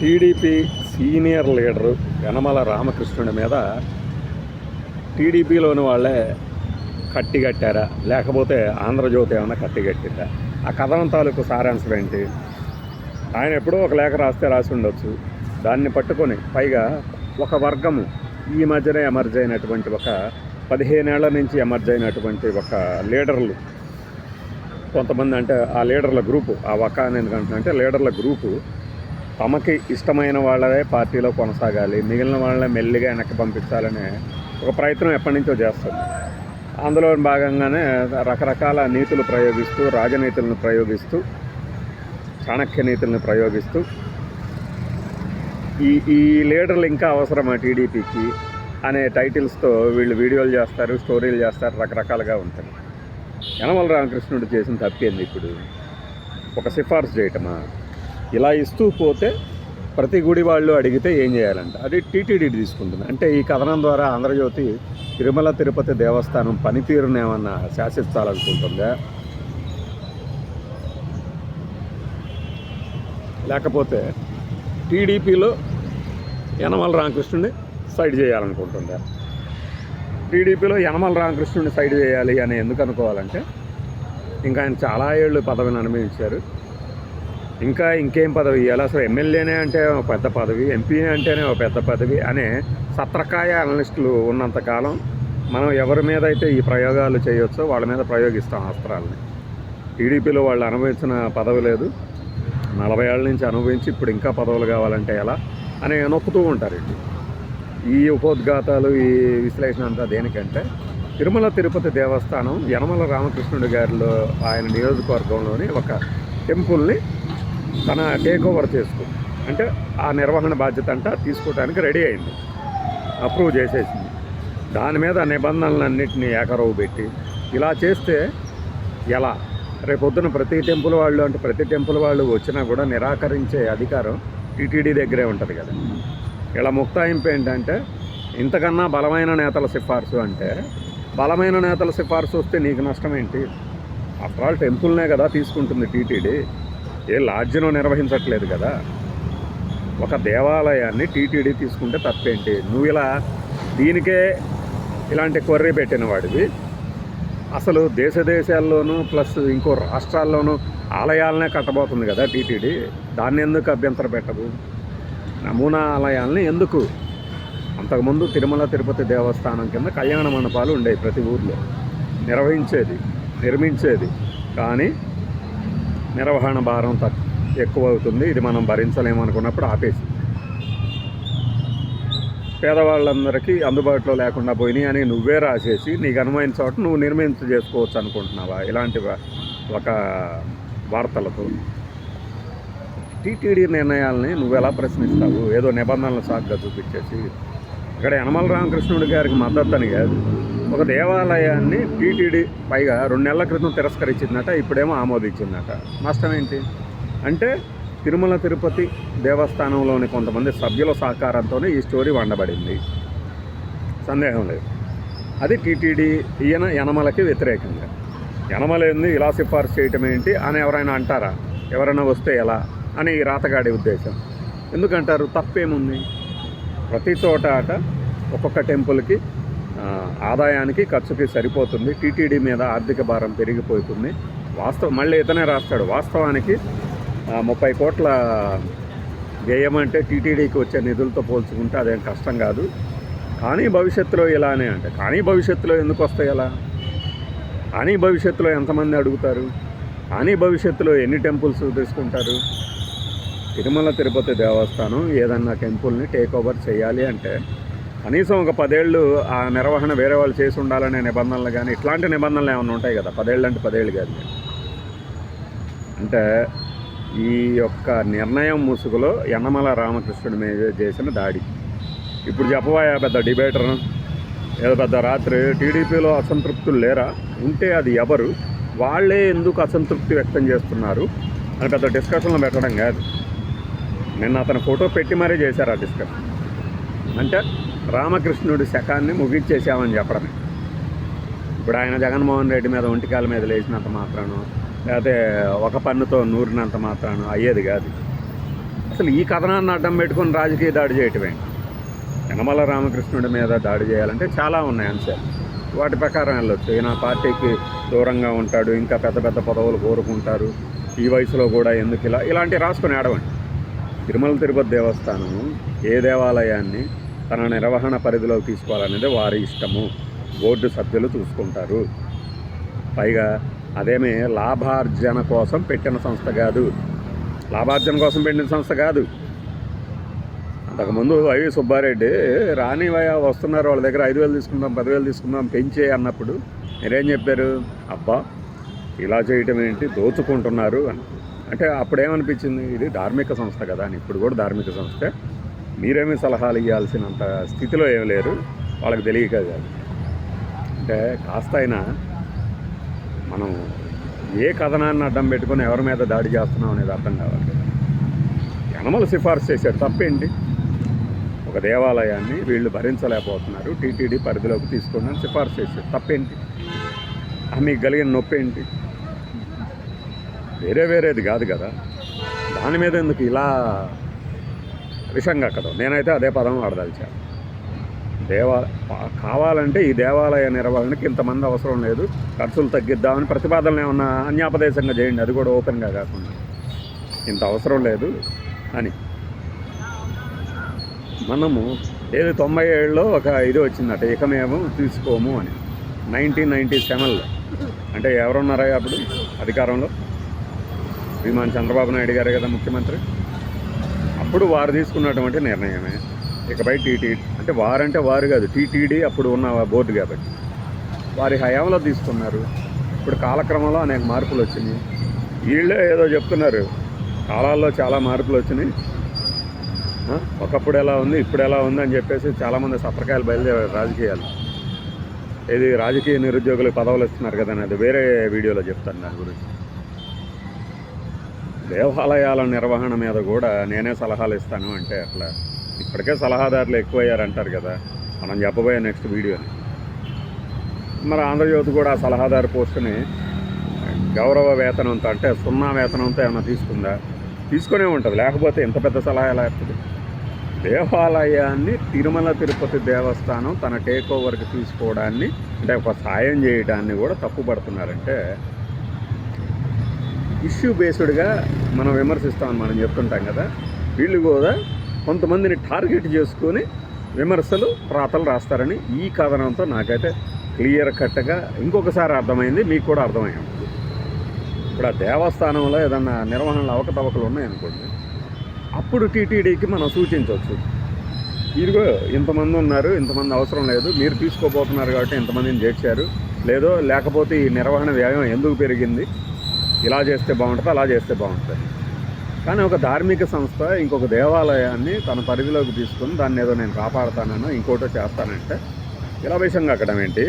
TDP senior leader Yanamala రామకృష్ణుడి మీద టీడీపీలోని వాళ్ళే కట్టిగట్టారా లేకపోతే ఆంధ్రజ్యోతి ఏమైనా కట్టిగట్టిందా ఆ కథనం తాలూకు సారాంశం ఏంటి? ఆయన ఎప్పుడో ఒక లేఖ రాస్తే రాసి ఉండొచ్చు. దాన్ని పట్టుకొని పైగా ఒక వర్గము ఈ మధ్యనే ఎమర్జ్ అయినటువంటి ఒక పదిహేనేళ్ళ నుంచి ఎమర్జ్ అయినటువంటి ఒక లీడర్లు. కొంతమంది అంటే ఆ లీడర్ల గ్రూపు ఆ ఒక అని అంటే లీడర్ల గ్రూపు తమకి ఇష్టమైన వాళ్ళదే పార్టీలో కొనసాగాలి మిగిలిన వాళ్ళని మెల్లిగా వెనక్కి పంపించాలనే ఒక ప్రయత్నం ఎప్పటి నుంచో చేస్తుంది అందులో భాగంగానే రకరకాల నీతులు ప్రయోగిస్తూ రాజనీతులను ప్రయోగిస్తూ చాణక్య నీతులను ప్రయోగిస్తూ ఈ ఈ లీడర్లు ఇంకా అవసరమా టీడీపీకి అనే టైటిల్స్తో వీళ్ళు వీడియోలు చేస్తారు స్టోరీలు చేస్తారు రకరకాలుగా ఉంటాయి. యనమల రామకృష్ణుడు చేసిన తప్పేంది ఇప్పుడు? ఒక సిఫార్సు చేయటమా? ఇలా ఇస్తూ పోతే ప్రతి గుడి వాళ్ళు అడిగితే ఏం చేయాలంట? అది టీటీడీ తీసుకుంటుంది. అంటే ఈ కథనం ద్వారా ఆంధ్రజ్యోతి తిరుమల తిరుపతి దేవస్థానం పనితీరును ఏమన్నా శాసిస్తాలనుకుంటుందా లేకపోతే టీడీపీలో యనమల రామకృష్ణుని సైడ్ చేయాలనుకుంటుందా? టీడీపీలో యనమల రామకృష్ణుని సైడ్ చేయాలి అని ఎందుకు అనుకోవాలంటే ఇంకా ఆయన చాలా ఏళ్ళు పదవిని అనుభవించారు. ఇంకా ఇంకేం పదవి? ఇవ్వాలి అసలు ఎమ్మెల్యేనే అంటే ఒక పెద్ద పదవి ఎంపీనే అంటేనే ఒక పెద్ద పదవి అనే సత్రకాయ అనలిస్టులు ఉన్నంతకాలం మనం ఎవరి మీద అయితే ఈ ప్రయోగాలు చేయొచ్చో వాళ్ళ మీద ప్రయోగిస్తాం అస్త్రాలని. టీడీపీలో వాళ్ళు అనుభవించిన పదవి లేదు. నలభై ఏళ్ళ నుంచి అనుభవించి ఇప్పుడు ఇంకా పదవులు కావాలంటే ఎలా అని నొక్కుతూ ఉంటారు ఇటు ఈ ఉపోద్ఘాతాలు ఈ విశ్లేషణ అంతా దేనికంటే తిరుమల తిరుపతి దేవస్థానం యనమల రామకృష్ణుడి గారిలో ఆయన నియోజకవర్గంలోని ఒక టెంపుల్ని తన టేక్ ఓవర్ చేసుకుంది. అంటే ఆ నిర్వహణ బాధ్యత అంట తీసుకోవడానికి రెడీ అయింది. అప్రూవ్ చేసేసింది. దాని మీద నిబంధనలన్నింటినీ ఏకరవు పెట్టి ఇలా చేస్తే ఎలా? రేపొద్దున ప్రతి టెంపుల్ వాళ్ళు అంటే ప్రతి టెంపుల్ వాళ్ళు వచ్చినా కూడా నిరాకరించే అధికారం టీటీడీ దగ్గరే ఉంటుంది కదా. ఇలా ముక్తాయింపు ఏంటంటే ఇంతకన్నా బలమైన నేతల సిఫార్సు అంటే బలమైన నేతల సిఫార్సు వస్తే నీకు నష్టం ఏంటి ఆఫ్టర్ ఆల్ టెంపుల్నే కదా తీసుకుంటుంది టీటీడీ ఏ లాడ్జ్ను నిర్వహించట్లేదు కదా. ఒక దేవాలయాన్ని టీటీడీ తీసుకుంటే తప్పేంటి? నువ్వు ఇలా దీనికే ఇలాంటి కొర్రీ పెట్టిన వాడివి. అసలు దేశ దేశాల్లోనూ ప్లస్ ఇంకో రాష్ట్రాల్లోనూ ఆలయాలనే కట్టబోతుంది కదా టీటీడీ. దాన్ని ఎందుకు అభ్యంతర పెట్టదు నమూనా ఆలయాలని ఎందుకు? అంతకుముందు తిరుమల తిరుపతి దేవస్థానం కింద కళ్యాణ మండపాలు ఉండేవి ప్రతి ఊర్లో. నిర్వహించేది నిర్మించేది. కానీ నిర్వహణ భారం తక్కువ ఎక్కువ అవుతుంది ఇది మనం భరించలేము అనుకున్నప్పుడు ఆపేసి. పేదవాళ్ళందరికీ అందుబాటులో లేకుండా పోయినాయి అని నువ్వే రాసేసి నీకు అనుమైన చోట నువ్వు నిర్మించ చేసుకోవచ్చు అనుకుంటున్నావా? ఇలాంటి ఒక వార్తలతో. టీటీడీ నిర్ణయాలని నువ్వు ఎలా ప్రశ్నిస్తావు? ఏదో నిబంధనలు సాగ్గా చూపించేసి. ఇక్కడ యనమల రామకృష్ణుడి గారికి మద్దతు అని కాదు. ఒక దేవాలయాన్ని టీటీడీ పైగా రెండు నెలల క్రితం తిరస్కరించిందట ఇప్పుడేమో ఆమోదించిందట. నష్టం ఏంటి? అంటే తిరుమల తిరుపతి దేవస్థానంలోని కొంతమంది సభ్యుల సహకారంతోనే ఈ స్టోరీ వండబడింది. సందేహం లేదు. అది టీటీడీ ఈయన యనమలకి వ్యతిరేకంగా. యనమల ఏంది ఇలా సిఫార్సు చేయటం ఏంటి అని ఎవరైనా అంటారా? ఎవరైనా వస్తే ఎలా? అని ఈ రాతగాడి ఉద్దేశం. ఎందుకంటారు? తప్పేముంది? ప్రతి చోట అట ఒక్కొక్క టెంపుల్కి ఆదాయానికి ఖర్చుకి సరిపోతుంది. టీటీడీ మీద ఆర్థిక భారం పెరిగిపోతుంది. వాస్తవం మళ్ళీ ఇతనే రాస్తాడు. వాస్తవానికి ముప్పై కోట్ల వ్యయం అంటే టీటీడీకి వచ్చే నిధులతో పోల్చుకుంటే అదేం కష్టం కాదు. కానీ భవిష్యత్తులో ఇలానే అంటే కానీ భవిష్యత్తులో ఎందుకు వస్తాయి అలా? కానీ భవిష్యత్తులో ఎంతమంది అడుగుతారు? కానీ భవిష్యత్తులో ఎన్ని టెంపుల్స్ తీసుకుంటారు? తిరుమల తిరుపతి దేవస్థానం ఏదన్నా టెంపుల్ని టేక్ ఓవర్ చేయాలి అంటే కనీసం ఒక పదేళ్ళు ఆ నిర్వహణ వేరే వాళ్ళు చేసి ఉండాలనే నిబంధనలు కానీ ఇట్లాంటి నిబంధనలు ఏమైనా ఉంటాయి కదా? పదేళ్ళు అంటే పదేళ్ళు కాదు. అంటే ఈ యొక్క నిర్ణయం ముసుగులో యన్నమల రామకృష్ణుడి మీద చేసిన దాడి. ఇప్పుడు చెప్పబోయే పెద్ద డిబేటర్ ఏదో పెద్ద రాత్రి టీడీపీలో అసంతృప్తులు లేరా? ఉంటే అది ఎవరు? వాళ్ళే ఎందుకు అసంతృప్తి వ్యక్తం చేస్తున్నారు? అని పెద్ద డిస్కషన్లో పెట్టడం కాదు. నిన్న అతని ఫోటో పెట్టి మరీ చేశారు ఆ డిస్కషన్ అంటే రామకృష్ణుడి శకాన్ని ముగించేసామని చెప్పడమే. ఇప్పుడు ఆయన జగన్మోహన్ రెడ్డి మీద ఒంటికాల మీద లేచినంత మాత్రాను లేకపోతే ఒక పన్నుతో నూరినంత మాత్రాను అయ్యేది కాదు. అసలు ఈ కథనాన్ని అడ్డం పెట్టుకొని రాజకీయ దాడి చేయటమే. యనమల రామకృష్ణుడి మీద దాడి చేయాలంటే చాలా ఉన్నాయి అంశాలు. వాటి ప్రకారం వెళ్ళొచ్చు. ఈయన పార్టీకి దూరంగా ఉంటాడు ఇంకా పెద్ద పెద్ద పదవులు కోరుకుంటారు. ఈ వయసులో కూడా ఎందుకు ఇలా ఇలాంటివి రాసుకొని ఆడవండి. తిరుమల తిరుపతి దేవస్థానం ఏ దేవాలయాన్ని తన నిర్వహణ పరిధిలోకి తీసుకోవాలనేది వారి ఇష్టము. బోర్డు సభ్యులు చూసుకుంటారు. పైగా అదేమి లాభార్జన కోసం పెట్టిన సంస్థ కాదు. లాభార్జన కోసం పెట్టిన సంస్థ కాదు. అంతకుముందు వైవి సుబ్బారెడ్డి రానివయ్య వస్తున్నారు వాళ్ళ దగ్గర ఐదు వేలు తీసుకుందాం పదివేలు తీసుకుందాం పెంచే అన్నప్పుడు మీరేం చెప్పారు? అబ్బా ఇలా చేయటం ఏంటి? దోచుకుంటున్నారు అని. అంటే అప్పుడేమనిపించింది? ఇది ధార్మిక సంస్థ కదా అని. ఇప్పుడు కూడా ధార్మిక సంస్థ. మీరేమీ సలహాలు ఇవ్వాల్సినంత స్థితిలో ఏమి లేరు. వాళ్ళకి తెలియక కాదు. అంటే కాస్త అయినా మనం ఏ కథనాన్ని అడ్డం పెట్టుకొని ఎవరి మీద దాడి చేస్తున్నాం అనేది అర్థం కావాలి. జనమలు యనమల సిఫార్సు చేశారు. తప్పేంటి? ఒక దేవాలయాన్ని వీళ్ళు భరించలేకపోతున్నారు. టీటీడీ పరిధిలోకి తీసుకోండి అని సిఫార్సు చేశారు. తప్పేంటి? ఆ మీకు కలిగిన నొప్పి ఏంటి? వేరే వేరేది కాదు కదా. దాని మీద ఎందుకు ఇలా విషంగా కదం. నేనైతే అదే పదం వాడదలిచాను దేవా కావాలంటే ఈ దేవాలయ నిర్వహణకి ఇంతమంది అవసరం లేదు. ఖర్చులు తగ్గిద్దామని ప్రతిపాదనలు ఏమన్నా అన్యాపదేశంగా చేయండి. అది కూడా ఓపెన్గా కాకుండా. ఇంత అవసరం లేదు అని. మనము ఏది తొంభై ఏళ్ళలో ఒక ఇది వచ్చిందట ఇక మేము తీసుకోము అని. నైన్టీన్ నైంటీ సెవెన్లో. అంటే ఎవరున్నారా అప్పుడు అధికారంలో? శ్రీమాన్ చంద్రబాబు నాయుడు గారే కదా ముఖ్యమంత్రి? అప్పుడు వారు తీసుకున్నటువంటి నిర్ణయమే. ఇకపై టీటీ అంటే వారంటే వారు కాదు. టీటీడీ అప్పుడు ఉన్న బోర్డు కాబట్టి. వారి హయాంలో తీసుకున్నారు. ఇప్పుడు కాలక్రమంలో అనేక మార్పులు వచ్చినాయి. వీళ్ళే ఏదో చెప్తున్నారు. కాలాల్లో చాలా మార్పులు వచ్చినాయి. ఒకప్పుడు ఎలా ఉంది ఇప్పుడు ఎలా ఉంది అని చెప్పేసి చాలామంది సత్రకాయలు బయలుదేరారు రాజకీయాలు. ఇది రాజకీయ నిరుద్యోగులకు పదవులు ఇస్తున్నారు కదా అది వేరే వీడియోలో చెప్తాను దాని గురించి. దేవాలయాల నిర్వహణ మీద కూడా నేనే సలహాలు ఇస్తాను అంటే అట్లా. ఇప్పటికే సలహాదారులు ఎక్కువయ్యారంటారు కదా. మనం చెప్పబోయే నెక్స్ట్ వీడియోని మరి ఆంధ్రజ్యోతి కూడా ఆ సలహాదారు పోస్టుని గౌరవ వేతనంతో అంటే సున్నా వేతనంతో ఏమైనా తీసుకుందా? తీసుకునే ఉంటుంది. లేకపోతే ఇంత పెద్ద సలహా ఎలా ఇస్తుంది? దేవాలయాన్ని తిరుమల తిరుపతి దేవస్థానం తన టేక్ ఓవర్కి తీసుకోవడాన్ని అంటే ఒక సాయం చేయడాన్ని కూడా తప్పుపడుతున్నారంటే ఇష్యూ బేస్డ్గా మనం విమర్శిస్తామని మనం చెప్తుంటాం కదా. వీళ్ళు కూడా కొంతమందిని టార్గెట్ చేసుకొని విమర్శలు రాతలు రాస్తారని ఈ కథనంతో నాకైతే క్లియర్ కట్గా ఇంకొకసారి అర్థమైంది మీకు కూడా అర్థమైంది ఇప్పుడు ఆ దేవస్థానంలో ఏదన్నా నిర్వహణలో అవకతవకలు ఉన్నాయనుకోండి అప్పుడు టీటీడీకి మనం సూచించవచ్చు. ఇదిగో ఇంతమంది ఉన్నారు ఇంతమంది అవసరం లేదు మీరు తీసుకోబోతున్నారు కాబట్టి ఇంతమందిని చేర్చారు లేదో లేకపోతే ఈ నిర్వహణ వ్యయం ఎందుకు పెరిగింది ఇలా చేస్తే బాగుంటుంది అలా చేస్తే బాగుంటుంది. కానీ ఒక ధార్మిక సంస్థ ఇంకొక దేవాలయాన్ని తన పరిధిలోకి తీసుకుని దాన్ని ఏదో నేను కాపాడుతానో ఇంకోటో చేస్తానంటే ఇలా విషయంగా అక్కడం ఏంటి?